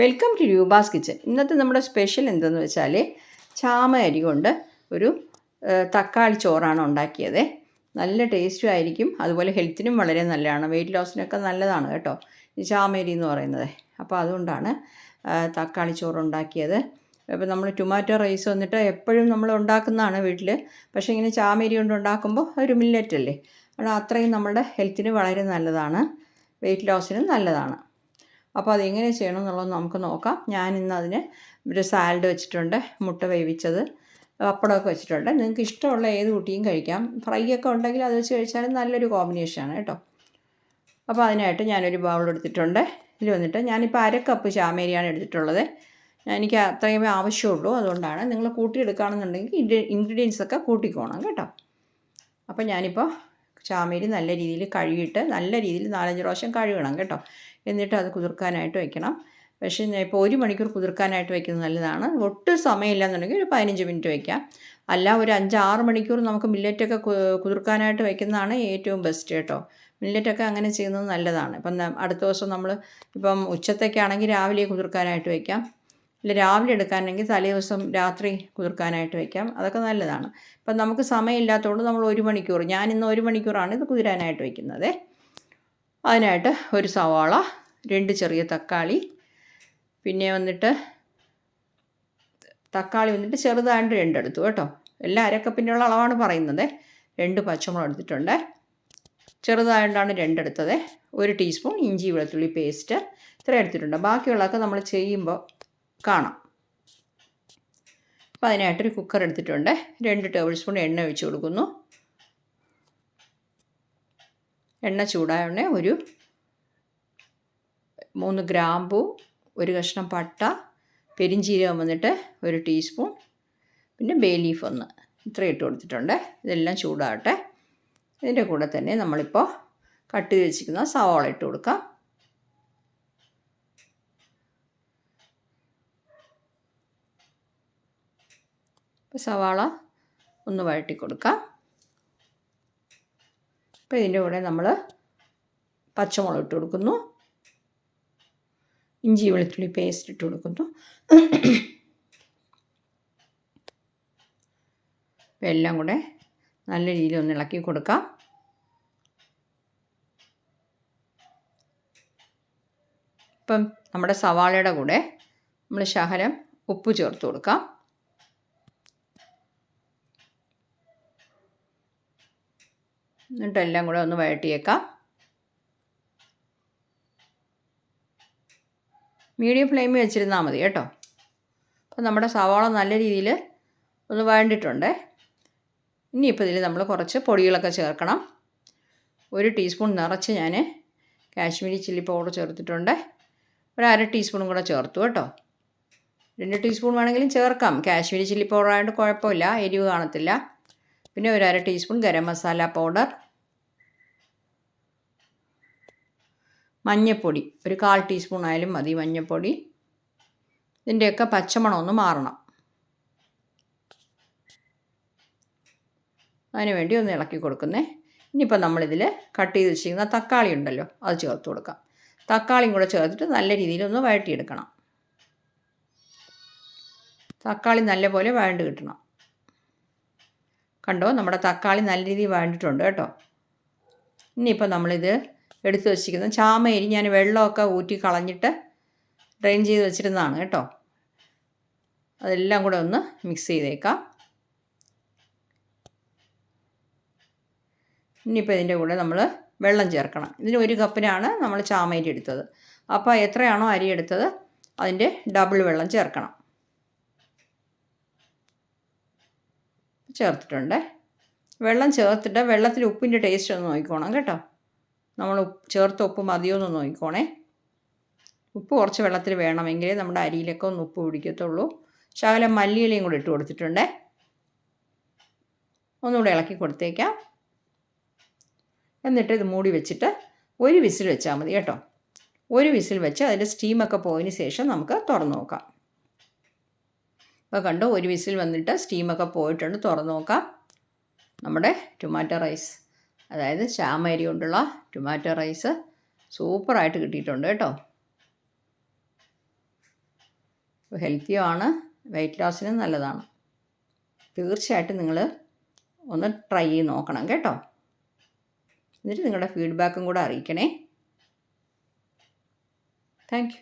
Welcome to Roopa's kitchen ഇന്നത്തെ നമ്മുടെ special എന്തെന്ന് വെച്ചാൽ ചാമ അരി കൊണ്ട് ഒരു തക്കാളി ചോറാണ് ഉണ്ടാക്കിയത്. നല്ല ടേസ്റ്റും ആയിരിക്കും. അതുപോലെ ഹെൽത്തിനും വളരെ നല്ലതാണ്. വെയിറ്റ് ലോസിനൊക്കെ നല്ലതാണ് കേട്ടോ. ഈ ചാമയരി എന്ന് പറയുന്നത്. അപ്പോൾ അതുകൊണ്ടാണ് തക്കാളി ചോറ് ഉണ്ടാക്കിയത്. അപ്പോൾ നമ്മൾ ടൊമാറ്റോ റൈസ് വന്നിട്ട് എപ്പോഴും നമ്മൾ ഉണ്ടാക്കുന്നതാണ് വീട്ടിൽ പക്ഷേ ഇങ്ങനെ ചാമരി കൊണ്ട് ഉണ്ടാക്കുമ്പോൾ ഒരു മില്ലറ്റ് അല്ലേ? അത് അത്രയും നമ്മുടെ ഹെൽത്തിന് വളരെ നല്ലതാണ്. വെയിറ്റ് ലോസിനും നല്ലതാണ്. അപ്പോൾ അതെങ്ങനെ ചെയ്യണം എന്നുള്ളത് നമുക്ക് നോക്കാം. ഞാൻ ഇന്ന് അതിന് ഒരു സാലഡ് വെച്ചിട്ടുണ്ട് മുട്ട വേവിച്ചത് പപ്പടമൊക്കെ വെച്ചിട്ടുണ്ട്. നിങ്ങൾക്ക് ഇഷ്ടമുള്ള ഏത് കുട്ടിയും കഴിക്കാം. ഫ്രൈ ഒക്കെ ഉണ്ടെങ്കിൽ അത് വെച്ച് കഴിച്ചാലും നല്ലൊരു കോമ്പിനേഷനാണ് കേട്ടോ. അപ്പോൾ അതിനായിട്ട് ഞാനൊരു ബൗൾ എടുത്തിട്ടുണ്ട്. ഇതിൽ വന്നിട്ട് ഞാനിപ്പോൾ അര കപ്പ് ചാമേരിയാണ് എടുത്തിട്ടുള്ളത്. എനിക്ക് അത്രയും ആവശ്യമുള്ളൂ. അതുകൊണ്ടാണ് നിങ്ങൾ കൂട്ടിയെടുക്കുകയാണെന്നുണ്ടെങ്കിൽ ഇൻഗ്രീഡിയൻസ് ഒക്കെ കൂട്ടിക്കോണം കേട്ടോ. അപ്പോൾ ഞാനിപ്പോൾ ചാമേരി നല്ല രീതിയിൽ കഴുകിയിട്ട് നല്ല രീതിയിൽ നാലഞ്ച് പ്രാവശ്യം കഴുകണം കേട്ടോ. എന്നിട്ട് അത് കുതിർക്കാനായിട്ട് വെക്കണം. പക്ഷേ ഇപ്പോൾ ഒരു മണിക്കൂർ കുതിർക്കാനായിട്ട് വെക്കുന്നത് നല്ലതാണ്. ഒട്ടും സമയമില്ല എന്നുണ്ടെങ്കിൽ ഒരു പതിനഞ്ച് മിനിറ്റ് വയ്ക്കാം അല്ല ഒരു അഞ്ചാറ് മണിക്കൂർ നമുക്ക് മില്ലറ്റൊക്കെ കുതിർക്കാനായിട്ട് വെക്കുന്നതാണ് ഏറ്റവും ബെസ്റ്റ് കേട്ടോ. മില്ലറ്റൊക്കെ അങ്ങനെ ചെയ്യുന്നത് നല്ലതാണ്. ഇപ്പം അടുത്ത ദിവസം നമ്മൾ ഇപ്പം ഉച്ചത്തേക്കാണെങ്കിൽ രാവിലെ കുതിർക്കാനായിട്ട് വയ്ക്കാം ഇല്ല രാവിലെ എടുക്കാനെങ്കിൽ തലേ ദിവസം രാത്രി കുതിർക്കാനായിട്ട് വയ്ക്കാം അതൊക്കെ നല്ലതാണ്. ഇപ്പം നമുക്ക് സമയമില്ലാത്തതുകൊണ്ട് നമ്മൾ ഒരു മണിക്കൂർ ഞാൻ ഇന്ന് ഒരു മണിക്കൂറാണ് ഇത് കുതിരാനായിട്ട് വയ്ക്കുന്നത് അതിനായിട്ട് ഒരു സവാള രണ്ട് ചെറിയ തക്കാളി പിന്നെ വന്നിട്ട് തക്കാളി വന്നിട്ട് ചെറുതായിട്ട് രണ്ടെടുത്തു കേട്ടോ. എല്ലാം അരക്കപ്പിനുള്ള അളവാണ് പറയുന്നത്. രണ്ട് പച്ചമുളക് എടുത്തിട്ടുണ്ട്. ചെറുതായിട്ടാണ് രണ്ടെടുത്തത്. ഒരു ടീസ്പൂൺ ഇഞ്ചി വെളുത്തുള്ളി പേസ്റ്റ് ഇത്ര എടുത്തിട്ടുണ്ട്. ബാക്കിയുള്ളതൊക്കെ നമ്മൾ ചെയ്യുമ്പോൾ കാണാം. അപ്പോൾ അതിനായിട്ടൊരു കുക്കർ എടുത്തിട്ടുണ്ട്. രണ്ട് ടേബിൾ സ്പൂൺ എണ്ണ ഒഴിച്ച് കൊടുക്കുന്നു. എണ്ണ ചൂടായ ഒരു മൂന്ന് ഗ്രാമ്പു ഒരു കഷ്ണം പട്ട പെരിഞ്ചീരകം വന്നിട്ട് ഒരു ടീസ്പൂൺ പിന്നെ ബേ ലീഫ് ഒന്ന് ഇത്ര ഇട്ട് കൊടുത്തിട്ടുണ്ട്. ഇതെല്ലാം ചൂടാകട്ടെ. ഇതിന്റെ കൂടെ തന്നെ നമ്മളിപ്പോൾ കട്ട് വെച്ചിരിക്കുന്ന സവാള ഇട്ട് കൊടുക്കാം. സവാള ഒന്ന് വഴറ്റി കൊടുക്കാം. അപ്പോൾ ഇതിന്റെ കൂടെ നമ്മൾ പച്ചമുളക് ഇട്ട് കൊടുക്കുന്നു. ഇഞ്ചി വെളുത്തുള്ളി പേസ്റ്റ് ഇട്ട് കൊടുക്കുന്നു. എല്ലാം കൂടെ നല്ല രീതിയിൽ ഒന്ന് ഇളക്കി കൊടുക്കാം. ഇപ്പം നമ്മുടെ സവാളയുടെ കൂടെ നമ്മൾ ശകലം ഉപ്പ് ചേർത്ത് കൊടുക്കാം. എന്നിട്ട് എല്ലാം കൂടെ ഒന്ന് വഴട്ടിയേക്കാം മീഡിയം ഫ്ലെയിമിൽ വെച്ചിരുന്നാൽ മതി കേട്ടോ. അപ്പോൾ നമ്മുടെ സവാള നല്ല രീതിയിൽ ഒന്ന് വഴണ്ടിട്ടുണ്ട്. ഇനിയിപ്പോൾ ഇതിൽ നമ്മൾ കുറച്ച് പൊടികളൊക്കെ ചേർക്കണം. ഒരു ടീസ്പൂൺ നിറച്ച് ഞാൻ കാശ്മീരി ചില്ലി പൗഡർ ചേർത്തിട്ടുണ്ട്. ഒരു അര ടീസ്പൂണും കൂടെ ചേർത്തു കേട്ടോ. രണ്ട് ടീസ്പൂൺ വേണമെങ്കിലും ചേർക്കാം. കാശ്മീരി ചില്ലി പൗഡർ ആയതുകൊണ്ട് കുഴപ്പമില്ല എരിവ് കാണത്തില്ല. പിന്നെ ഒരു അര ടീസ്പൂൺ ഗരം മസാല പൗഡർ മഞ്ഞൾപ്പൊടി ഒരു കാൽ ടീസ്പൂൺ ആയാലും മതി മഞ്ഞൾപ്പൊടി ഇതിന്റെയൊക്കെ പച്ചമണം ഒന്ന് മാറണം. അതിന് വേണ്ടി ഒന്ന് ഇളക്കി കൊടുക്കുന്നേ. ഇനിയിപ്പോൾ നമ്മളിതിൽ കട്ട് ചെയ്ത് വെച്ചിരിക്കുന്ന തക്കാളി ഉണ്ടല്ലോ അത് ചേർത്ത് കൊടുക്കാം. തക്കാളിയും കൂടെ ചേർത്തിട്ട് നല്ല രീതിയിൽ ഒന്ന് വഴട്ടിയെടുക്കണം തക്കാളി നല്ലപോലെ വഴണ്ട് കിട്ടണം. കണ്ടോ? നമ്മുടെ തക്കാളി നല്ല രീതിയിൽ വേണ്ടിയിട്ടുണ്ട് കേട്ടോ. ഇനിയിപ്പോൾ നമ്മളിത് എടുത്തു വച്ചിരിക്കുന്നത് ചാമയരി ഞാൻ വെള്ളമൊക്കെ ഊറ്റി കളഞ്ഞിട്ട് ഡ്രെയിൻ ചെയ്ത് വെച്ചിരുന്നതാണ് കേട്ടോ. അതെല്ലാം കൂടെ ഒന്ന് മിക്സ് ചെയ്തേക്കാം. ഇനിയിപ്പോൾ ഇതിന്റെ കൂടെ നമ്മൾ വെള്ളം ചേർക്കണം. ഇതിന് ഒരു കപ്പിനാണ് നമ്മൾ ചാമയരി എടുത്തത്. അപ്പോൾ എത്രയാണോ അരി എടുത്തത് അതിന്റെ ഡബിൾ വെള്ളം ചേർക്കണം. ചേർത്തിട്ടുണ്ട്. വെള്ളം ചേർത്തിട്ട് വെള്ളത്തിൽ ഉപ്പിന്റെ ടേസ്റ്റ് ഒന്ന് നോക്കിക്കോണം കേട്ടോ. നമ്മൾ ചേർത്ത ഉപ്പ് മതിയോ എന്ന് നോക്കിക്കോണേ. ഉപ്പ് കുറച്ച് വെള്ളത്തിൽ വേണമെങ്കിൽ നമ്മുടെ അരിയിലൊക്കെ ഒന്ന് ഉപ്പ് പിടിക്കത്തുള്ളൂ. ശകലം മല്ലിയിലയും കൂടെ ഇട്ട് കൊടുത്തിട്ടുണ്ടേ. ഒന്നുകൂടെ ഇളക്കി കൊടുത്തേക്കാം. എന്നിട്ട് ഇത് മൂടി വെച്ചിട്ട് ഒരു വിസിൽ വെച്ചാൽ മതി കേട്ടോ. ഒരു വിസിൽ വെച്ച് അതിന്റെ സ്റ്റീമൊക്കെ പോയതിന് ശേഷം നമുക്ക് തുറന്നു നോക്കാം. ഇപ്പോൾ കണ്ടോ ഒരു വിസിൽ വന്നിട്ട് സ്റ്റീമൊക്കെ പോയിട്ടുണ്ട്. തുറന്ന് നോക്കാം. നമ്മുടെ ടൊമാറ്റോ റൈസ് അതായത് ചാമരി കൊണ്ടുള്ള ടൊമാറ്റോ റൈസ് സൂപ്പറായിട്ട് കിട്ടിയിട്ടുണ്ട് കേട്ടോ. ഹെൽത്തിയും ആണ് വെയിറ്റ് ലോസിനും നല്ലതാണ്. തീർച്ചയായിട്ടും നിങ്ങൾ ഒന്ന് ട്രൈ ചെയ്ത് നോക്കണം കേട്ടോ. എന്നിട്ട് നിങ്ങളുടെ ഫീഡ്ബാക്കും കൂടെ അറിയിക്കണേ. താങ്ക്